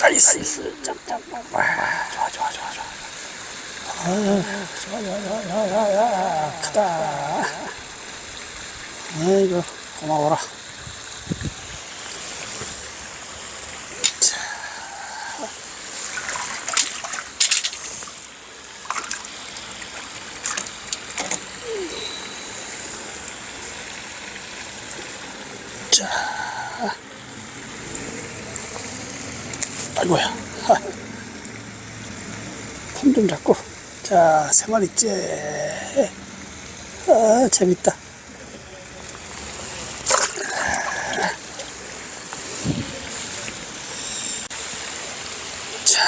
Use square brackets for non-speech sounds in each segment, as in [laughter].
나이스, 나이스. 짬짬. 와, 좋아, 좋아, 좋아, 좋아. 아, 좋아, 좋아, 좋아, 좋아, 좋아, 좋아. 크다. 아이고, 고마워라. 자. 자. 아이고야. 폼 좀 잡고. 마리째. 아, 재밌다. 자.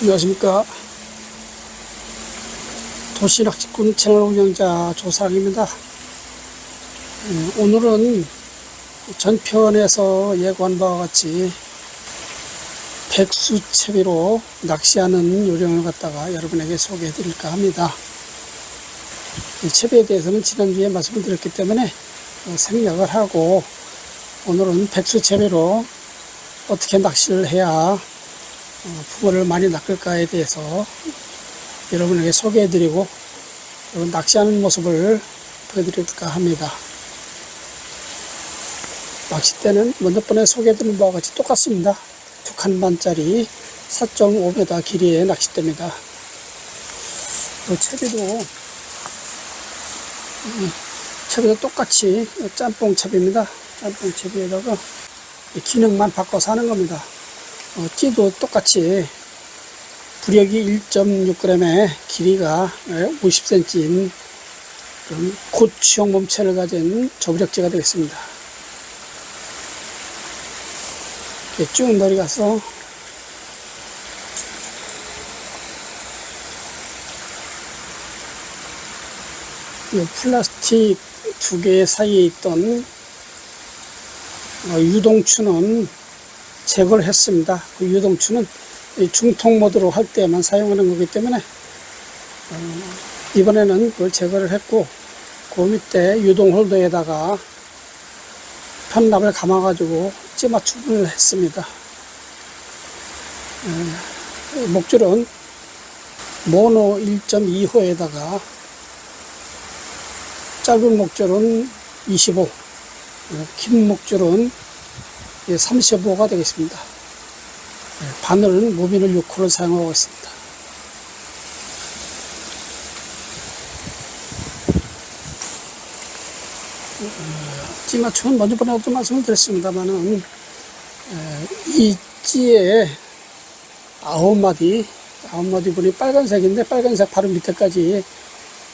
안녕하십니까. 도시락직군 채널 운영자 조상입니다. 음, 오늘은 전편에서 예고한 바와 같이 백수채비로 낚시하는 요령을 갖다가 여러분에게 소개해 드릴까 합니다. 이 채비에 대해서는 지난주에 말씀을 드렸기 때문에 어, 생략을 하고 오늘은 백수채비로 어떻게 낚시를 해야 어, 붕어를 많이 낚을까에 대해서 여러분에게 소개해 드리고 여러분 낚시하는 모습을 보여드릴까 합니다. 낚싯대는 먼저 번에 소개해드린 바와 같이 똑같습니다. 두 칸 반짜리 4.5m 길이의 낚싯대입니다. 그 채비도 이 채비도 똑같이 짬뽕 채비입니다. 짬뽕 채비에다가 이 기능만 바꿔서 하는 겁니다. 어, 띠도 똑같이 부력이 1.6g에 길이가 50cm인 그런 고추형 몸체를 가진 저부력제가 되겠습니다. 이렇게 쭉 내려 가서 이 플라스틱 두 개 사이에 있던 어, 유동추는 제거를 했습니다. 그 유동추는 이 중통 모드로 할 때만 사용하는 거기 때문에 어, 이번에는 그걸 제거를 했고 그 밑에 유동 홀더에다가 편납을 감아 가지고 찌맞춤을 했습니다. 에, 목줄은 모노 1.2호에다가 짧은 목줄은 25, 어, 긴 목줄은 35가 되겠습니다. 네, 바늘은 모비늘 6호를 사용하고 있습니다. 찌맞춤은 먼저 번에도 말씀을 드렸습니다만은 이 찌에 아홉 마디 아홉 마디 분이 빨간색인데 빨간색 바로 밑에까지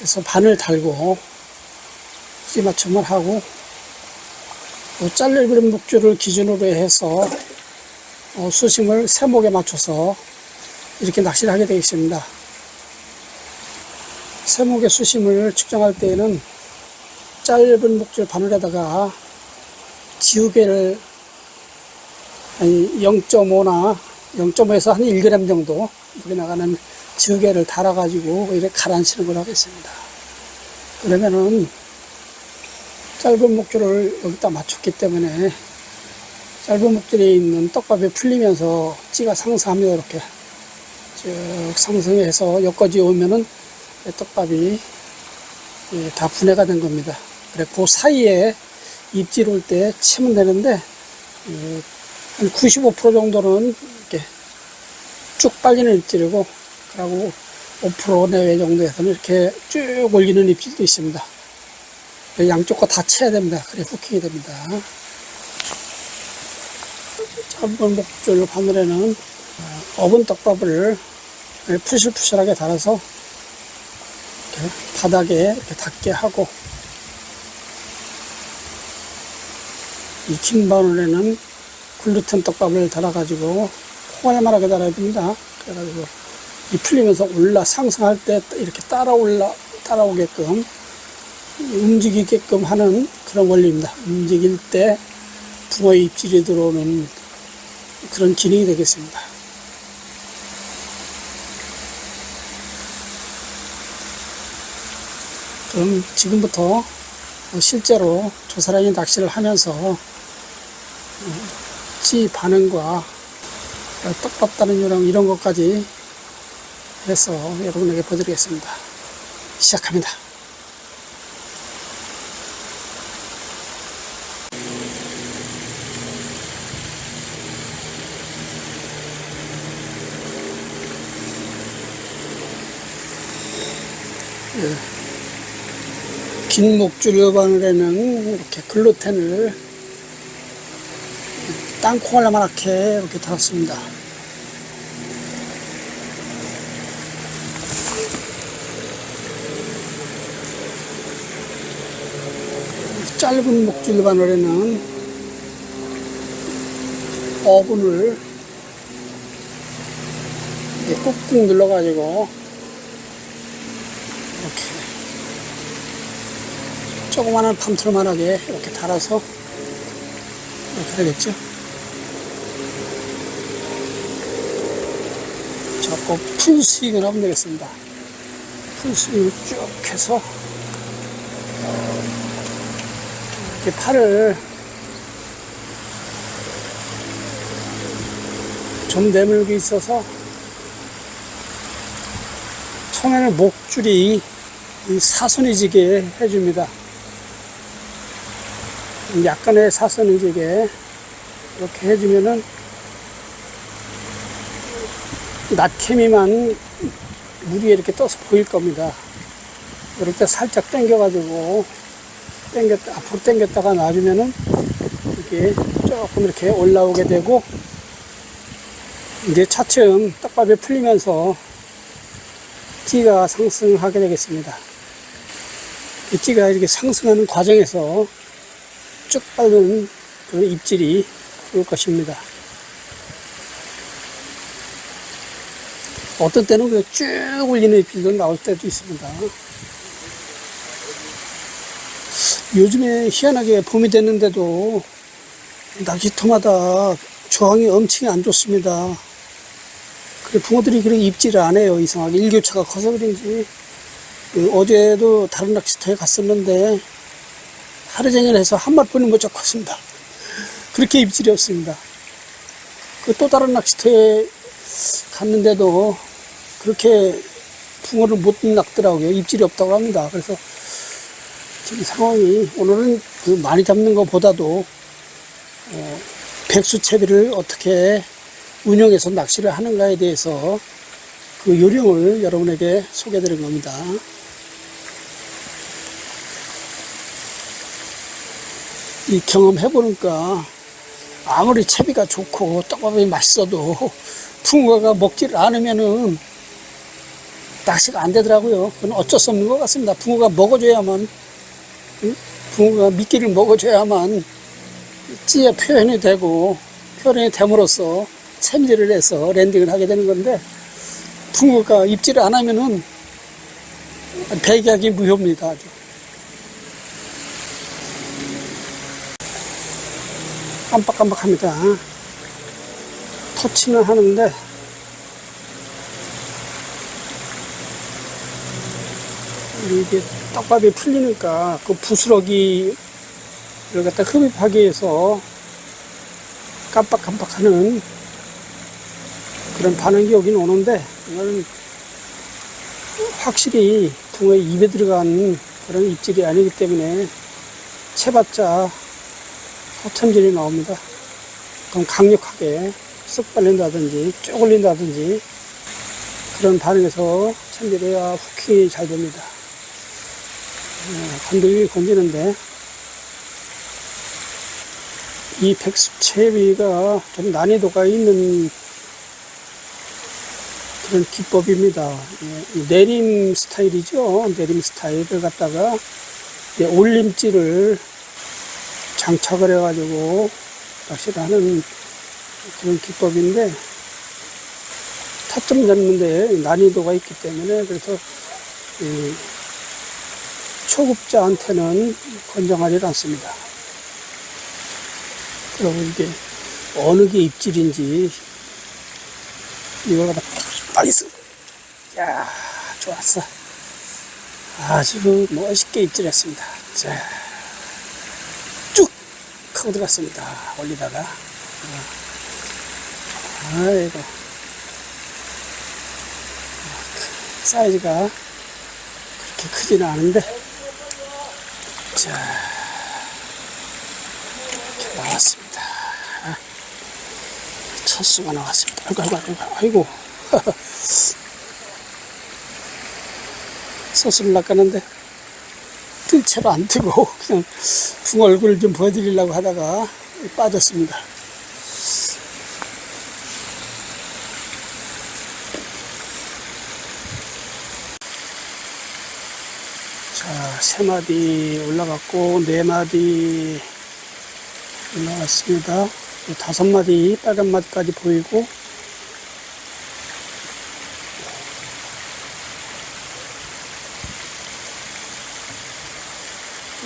해서 바늘 달고 찌 맞춤을 하고 또 잘려버린 목줄을 기준으로 해서 어, 수심을 세목에 맞춰서 이렇게 낚시를 하게 되어 있습니다. 세목의 수심을 측정할 때에는 짧은 목줄 바늘에다가 지우개를 0.5나 0.5에서 한 1g 정도 물에 나가는 지우개를 달아가지고 이렇게 가라앉히는 걸 하겠습니다. 그러면은 짧은 목줄을 여기다 맞췄기 때문에 짧은 목줄에 있는 떡밥이 풀리면서 찌가 상승합니다. 이렇게 쭉 상승해서 여기까지 오면은 떡밥이 예, 다 분해가 된 겁니다. 그래 그 사이에 입질 올 때 치면 되는데 예, 한 95% 정도는 이렇게 쭉 빨리는 입질이고 그리고 5% 내외 정도에서는 이렇게 쭉 올리는 입질도 있습니다. 양쪽 거다 쳐야 됩니다. 그래 후킹이 됩니다. 짧은 목줄 바늘에는 어분 떡밥을 푸실푸실하게 달아서 이렇게 바닥에 이렇게 닿게 하고 이긴 바늘에는 글루텐 떡밥을 달아가지고 포괄만하게 달아야 됩니다. 그래가지고 이 풀리면서 올라 상승할 때 이렇게 따라 올라 따라오게끔 움직이게끔 하는 그런 원리입니다. 움직일 때 붕어의 입질이 들어오는 그런 기능이 되겠습니다. 그럼 지금부터 실제로 두 사람이 낚시를 하면서 어, 찌 반응과 떡밥 다는 요령 이런 것까지 해서 여러분에게 보여드리겠습니다. 시작합니다. 긴 목줄 바늘에는 이렇게 글루텐을 땅콩알만하게 이렇게 달았습니다. 짧은 목줄 바늘에는 어분을 꾹꾹 눌러가지고 이렇게 조그마한 팜틀만하게 이렇게 달아서 이렇게 되겠죠. 자꾸 풀스윙을 하면 되겠습니다. 풀스윙을 쭉 해서 이렇게 팔을 좀 내밀고 있어서 처음에는 목줄이 이 사선이 지게 해줍니다. 약간의 사선이 지게 이렇게 해주면은 낫케미만 물 위에 이렇게 떠서 보일 겁니다. 이럴 때 살짝 당겨가지고 당겼다 앞으로 당겼다가 놔주면은 이게 조금 이렇게 올라오게 되고 이제 차츰 떡밥이 풀리면서 찌가 상승하게 되겠습니다. 이 찌가 이렇게 상승하는 과정에서 쭉 뻗은 그 입질이 올 것입니다. 어떤 때는 그쭉 올리는 입질도 나올 때도 있습니다. 요즘에 희한하게 봄이 됐는데도 낚시터마다 조항이 엄청 안 좋습니다. 그래 붕어들이 그렇게 입질을 안 해요. 이상하게 일교차가 커서 그런지 그 어제도 다른 낚시터에 갔었는데 하루 종일 해서 한 마리뿐이 못 잡았습니다. [laughs] 그렇게 입질이 없습니다. 그 또 다른 낚시터에 갔는데도 그렇게 붕어를 못 낚더라고요. 입질이 없다고 합니다. 그래서 지금 상황이 오늘은 그 많이 잡는 것보다도 어, 백수채비를 어떻게 운영해서 낚시를 하는가에 대해서 그 요령을 여러분에게 소개해 드린 겁니다. 이 경험해 보니까 아무리 채비가 좋고 떡밥이 맛있어도 [laughs] 붕어가 먹지를 않으면은 낚시가 안 되더라고요. 그건 어쩔 수 없는 것 같습니다. 붕어가 먹어줘야만 응? 붕어가 미끼를 먹어줘야만 찌에 표현이 되고 표현이 됨으로써 챔질을 해서 랜딩을 하게 되는 건데 붕어가 입질을 안 하면은 배기하기 무효입니다. 아주. 깜빡깜빡합니다. 터치는 하는데 이게 떡밥이 풀리니까 그 부스러기를 갖다 흡입하기 위해서 깜빡깜빡하는 그런 반응이 오긴 오는데 이거는 확실히 붕어의 입에 들어간 그런 입질이 아니기 때문에 채봤자 허참질이 나옵니다. 그럼 강력하게 쓱 빨린다든지 쭉 올린다든지 그런 반응에서 참질해야 후킹이 잘 됩니다. 어, 건더기 건지는데 이 백수채비가 좀 난이도가 있는 그런 기법입니다. 예, 내림 스타일이죠. 내림 스타일을 갖다가 예, 올림질을 장착을 해가지고 낚시를 하는 그런 기법인데 타점 잡는데 난이도가 있기 때문에 그래서 이 초급자한테는 권장하지 않습니다. 그리고 이게 어느 게 입질인지 이걸 갖다 나이스 야 좋았어. 아주 멋있게 입질했습니다. 자쭉 하고 들어갔습니다. 올리다가. 어. 아이고. 사이즈가 그렇게 크지는 않은데 자 이렇게 나왔습니다. 첫 수가 나왔습니다. 아이고 아이고 아이고, 아이고. [laughs] 소스를 낚았는데 뜰채로 안 뜨고 그냥 붕 얼굴 좀 보여드리려고 하다가 빠졌습니다 자, 세 마디 올라갔고, 네 마디 올라갔습니다. 또 다섯 마디, 빨간 마디까지 보이고,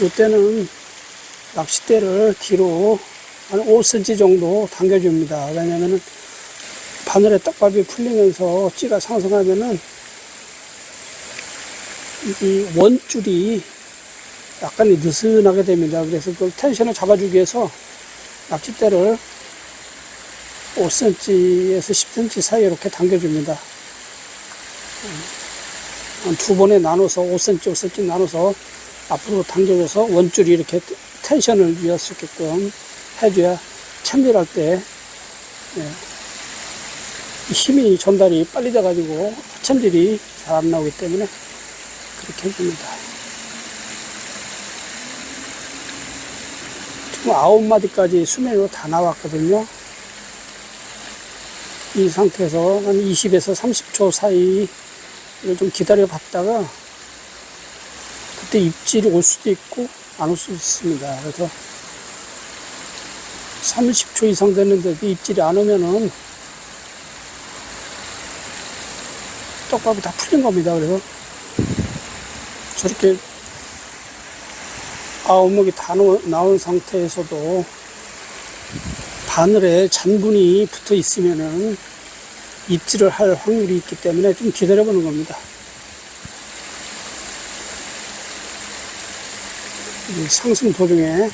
이때는 낚싯대를 뒤로 한 5cm 정도 당겨줍니다. 왜냐면은 바늘에 떡밥이 풀리면서 찌가 상승하면은 이 원줄이 약간 느슨하게 됩니다. 그래서 그 텐션을 잡아주기 위해서 낚싯대를 5cm에서 10cm 사이 이렇게 당겨줍니다. 한두 번에 나눠서 5cm, 5cm 나눠서 앞으로 당겨줘서 원줄이 이렇게 텐션을 있게끔 해줘야 참질할 때 예, 힘이 전달이 빨리 돼가지고 참질이 잘 안 나오기 때문에 그렇게 해줍니다. 지금 아홉 마디까지 수면으로 다 나왔거든요. 이 상태에서 한 20에서 30초 사이 이걸 좀 기다려 봤다가 그때 입질이 올 수도 있고 안 올 수도 있습니다. 그래서 30초 이상 됐는데도 입질이 안 오면은 떡밥이 다 풀린 겁니다. 그래서 저렇게 아홉목이 다 나온 상태에서도 바늘에 잔분이 붙어 있으면은 입질을 할 확률이 있기 때문에 좀 기다려 보는 겁니다. 이 상승 도중에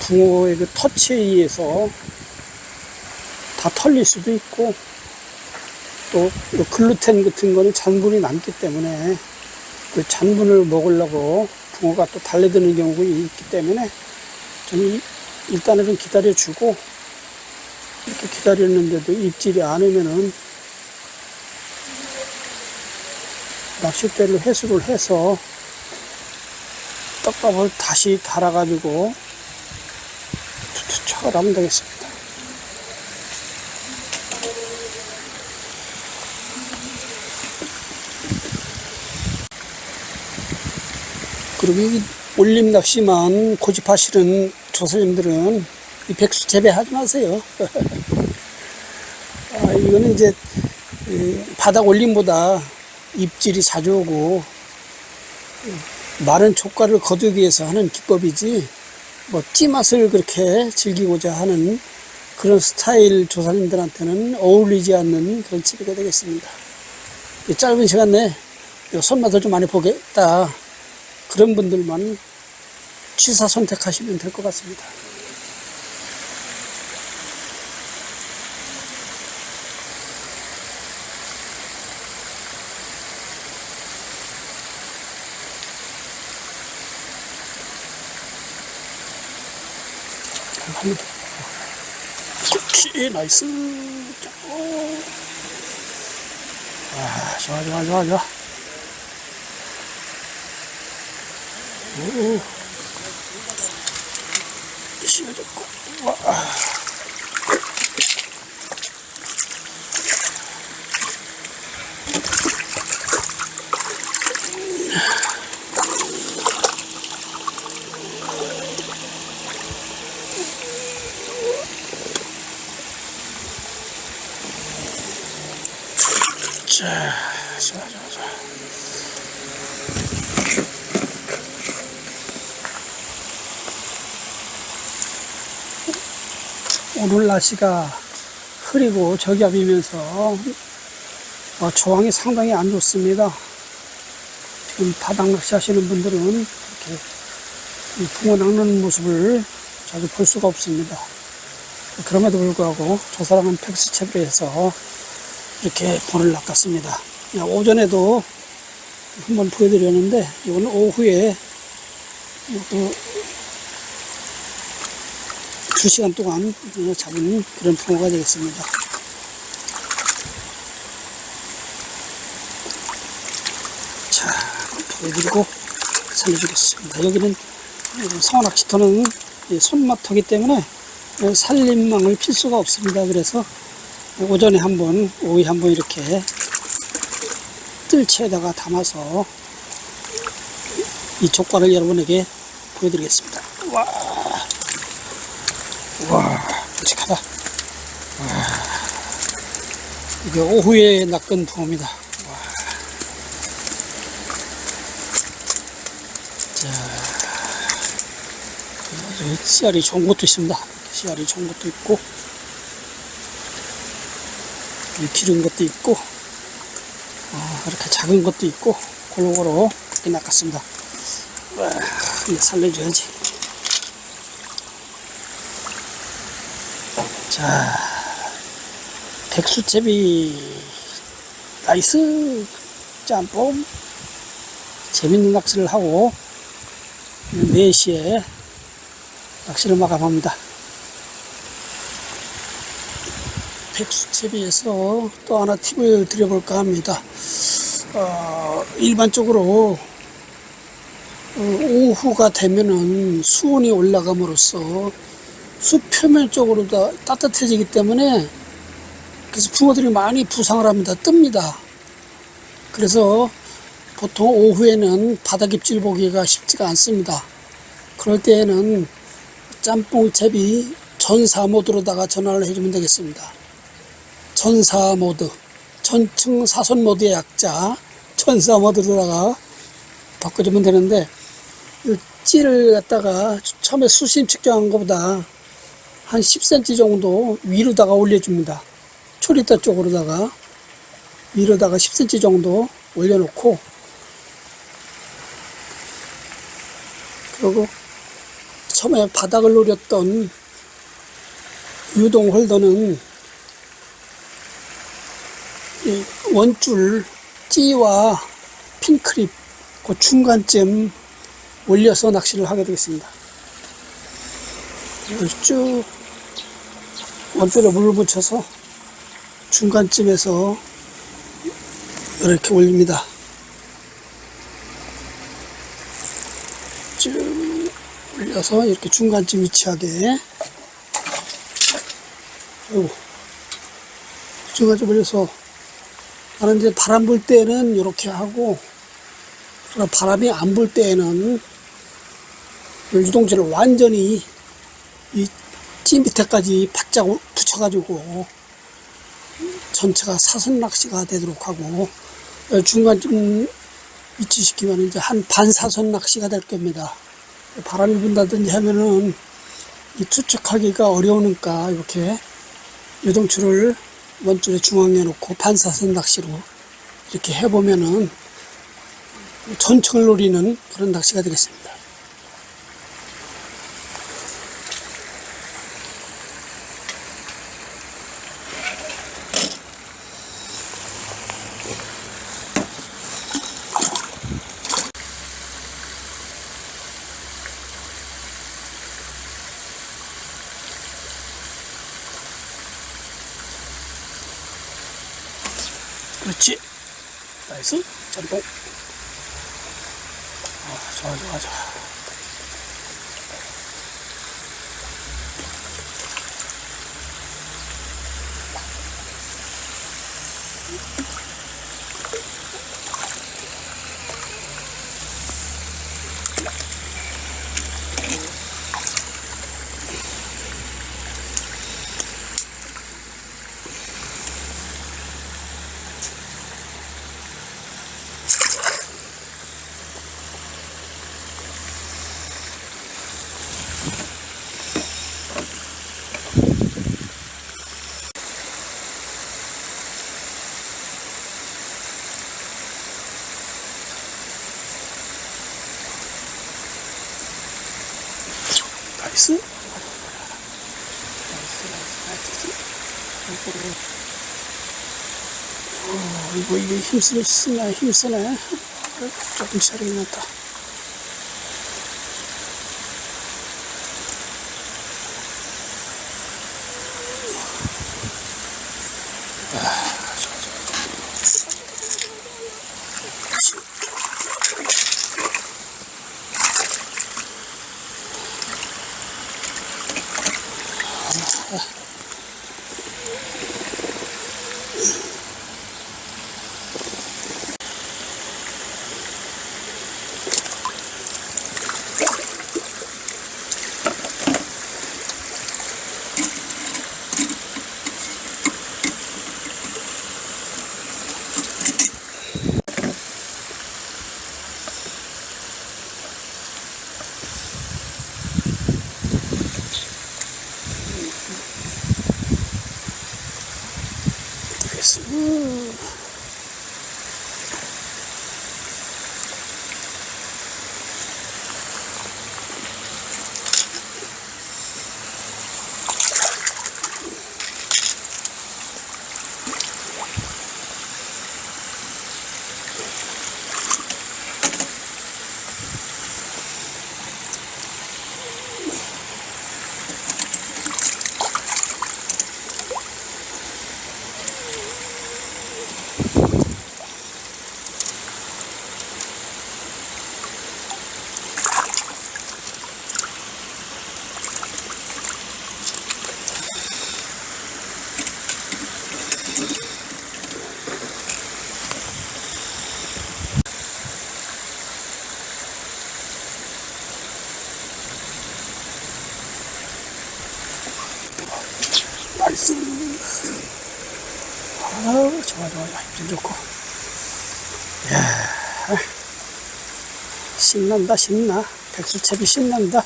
붕어의 그 터치에 의해서 다 털릴 수도 있고 또이 글루텐 같은 거는 잔분이 남기 때문에 그 잔분을 먹으려고 붕어가 또 달려드는 경우가 있기 때문에 좀 이- 일단은 좀 기다려주고 이렇게 기다렸는데도 입질이 안 오면은 낚싯대를 회수를 해서 떡밥을 다시 달아가지고 투척을 하면 되겠습니다. 그리고 이 올림 낚시만 고집하시는 조사님들은 이 백수 재배하지 마세요. [laughs] 아, 이거는 이제 이 바닥 올림보다 입질이 자주 오고 많은 조가를 거두기 위해서 하는 기법이지 뭐 찌맛을 그렇게 즐기고자 하는 그런 스타일 조사님들한테는 어울리지 않는 그런 찌개가 되겠습니다. 이 짧은 시간 내에 이 손맛을 좀 많이 보겠다 그런 분들만 취사 선택하시면 될 것 같습니다. 그렇지, 나이스. 오. 아, 좋아, 좋아, 좋아, 좋아. 오. 씌워졌고. 와. 자, 오늘 날씨가 흐리고 저기압이면서 어, 조항이 상당히 안 좋습니다. 지금 바닥 낚시 하시는 분들은 이렇게 이 붕어 낚는 모습을 자주 볼 수가 없습니다. 그럼에도 불구하고 저 사람은 팩스 채비로 해서 이렇게 본을 낚았습니다. 오전에도 한번 보여드렸는데 이거는 오후에 그 2시간 동안 잡은 그런 붕어가 되겠습니다. 자, 보여드리고 살려주겠습니다. 여기는 성원낚시터는 손맛터기 때문에 살림망을 필 수가 없습니다. 그래서 오전에 한 번, 오후에 한 번 이렇게 뜰채에다가 담아서 이 족과를 여러분에게 보여드리겠습니다. 와, 와, 끔찍하다. 와, 이게 오후에 낚은 붕어입니다. 와. 자, 씨알이 좋은 것도 있습니다. 씨알이 좋은 것도 있고, 이 기른 것도 있고, 어, 이렇게 작은 것도 있고, 골고루 이렇게 낚았습니다. 살려줘야지. 자, 백수채비, 나이스, 짬뽕. 재밌는 낚시를 하고, 4시에 낚시를 마감합니다. 백수채비에서 또 하나 팁을 드려볼까 합니다. 어, 일반적으로 어, 오후가 되면은 수온이 올라감으로써 수 표면 쪽으로 다 따뜻해지기 때문에 그래서 붕어들이 많이 부상을 합니다. 뜹니다. 그래서 보통 오후에는 바닥 입질 보기가 쉽지가 않습니다. 그럴 때에는 짬뽕 채비 전사 모드로다가 전화를 해주면 되겠습니다. 전사 모드, 전층 사선 모드의 약자 전사 모드로다가 바꿔주면 되는데 이 찌를 갖다가 처음에 수심 측정한 것보다 한 10cm 정도 위로다가 올려줍니다. 초리대 쪽으로다가 위로다가 10cm 정도 올려놓고 그리고 처음에 바닥을 노렸던 유동 홀더는 이 원줄 찌와 핀크립 그 중간쯤 올려서 낚시를 하게 되겠습니다. 쭉 원줄에 물을 붙여서 중간쯤에서 이렇게 올립니다. 쭉 올려서 이렇게 중간쯤 위치하게 아이고, 중간쯤 올려서 나는 이제 바람 불 때는 이렇게 하고 그러나 바람이 안 불 때에는 이 유동체를 완전히 이 찐 밑에까지 바짝 붙여가지고 전체가 사선 낚시가 되도록 하고 중간쯤 위치시키면 이제 한 반사선 낚시가 될 겁니다. 바람이 분다든지 하면은 이 추측하기가 어려우니까 이렇게 유동추를 원줄에 중앙에 놓고 반사선 낚시로 이렇게 해보면은 전층을 노리는 그런 낚시가 되겠습니다. 그렇지. 나이스. 짬뽕. 아, 좋아, 좋아, 좋아. 나이스. 나이스, 나이스, 나이스. 어, 이거, 신난다, 신나. 백수채비 신난다.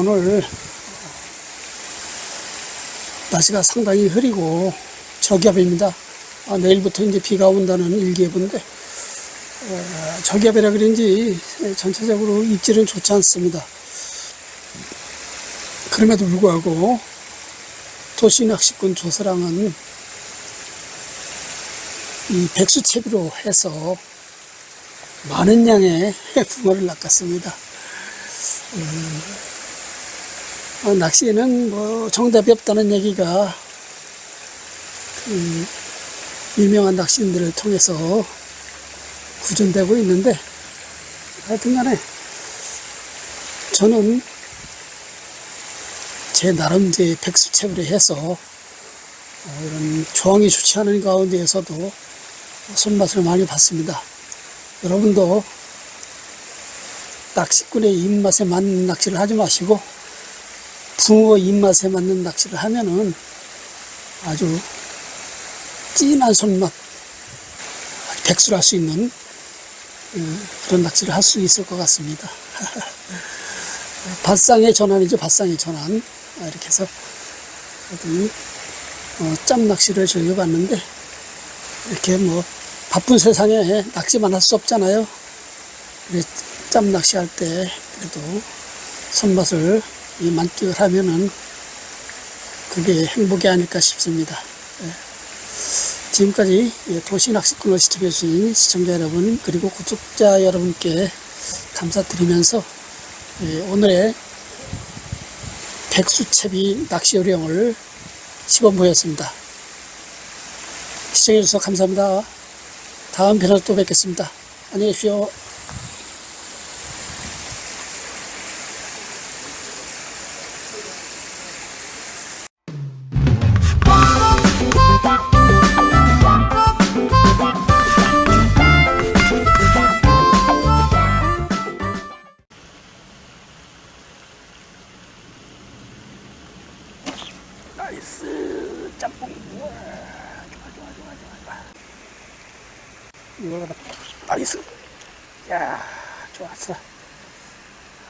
오늘 날씨가 상당히 흐리고 저기압입니다. 아, 내일부터 이제 비가 온다는 일기예보인데 어, 저기압이라 그런지 전체적으로 입질은 좋지 않습니다. 그럼에도 불구하고 도시낚시꾼 조사랑은 이 백수채비로 해서 많은 양의 [laughs] 붕어를 낚았습니다. 음, 어, 낚시에는 뭐 정답이 없다는 얘기가 그 유명한 낚시인들을 통해서 구전되고 있는데 하여튼 간에 저는 제 나름대의 백수채비를 해서 어, 이런 조항이 좋지 않은 가운데에서도 손맛을 많이 봤습니다. 여러분도 낚시꾼의 입맛에 맞는 낚시를 하지 마시고 붕어 입맛에 맞는 낚시를 하면은 아주 진한 손맛 백수를 할 수 있는 음, 그런 낚시를 할 수 있을 것 같습니다. [laughs] 발상의 전환이죠, 발상의 전환. 아, 이렇게 해서 어, 짬 낚시를 즐겨봤는데 이렇게 뭐 바쁜 세상에 낚시만 할 수 없잖아요. 짬 낚시할 때 그래도 손맛을 이 만끽을 하면은 그게 행복이 아닐까 싶습니다. 예. 지금까지 도시 낚시꾼을 시청해주신 시청자 여러분 그리고 구독자 여러분께 감사드리면서 예, 오늘의 백수채비 낚시 요령을 시범 보였습니다. 시청해주셔서 감사합니다. 다음 편에서 또 뵙겠습니다. 안녕히 계십시오.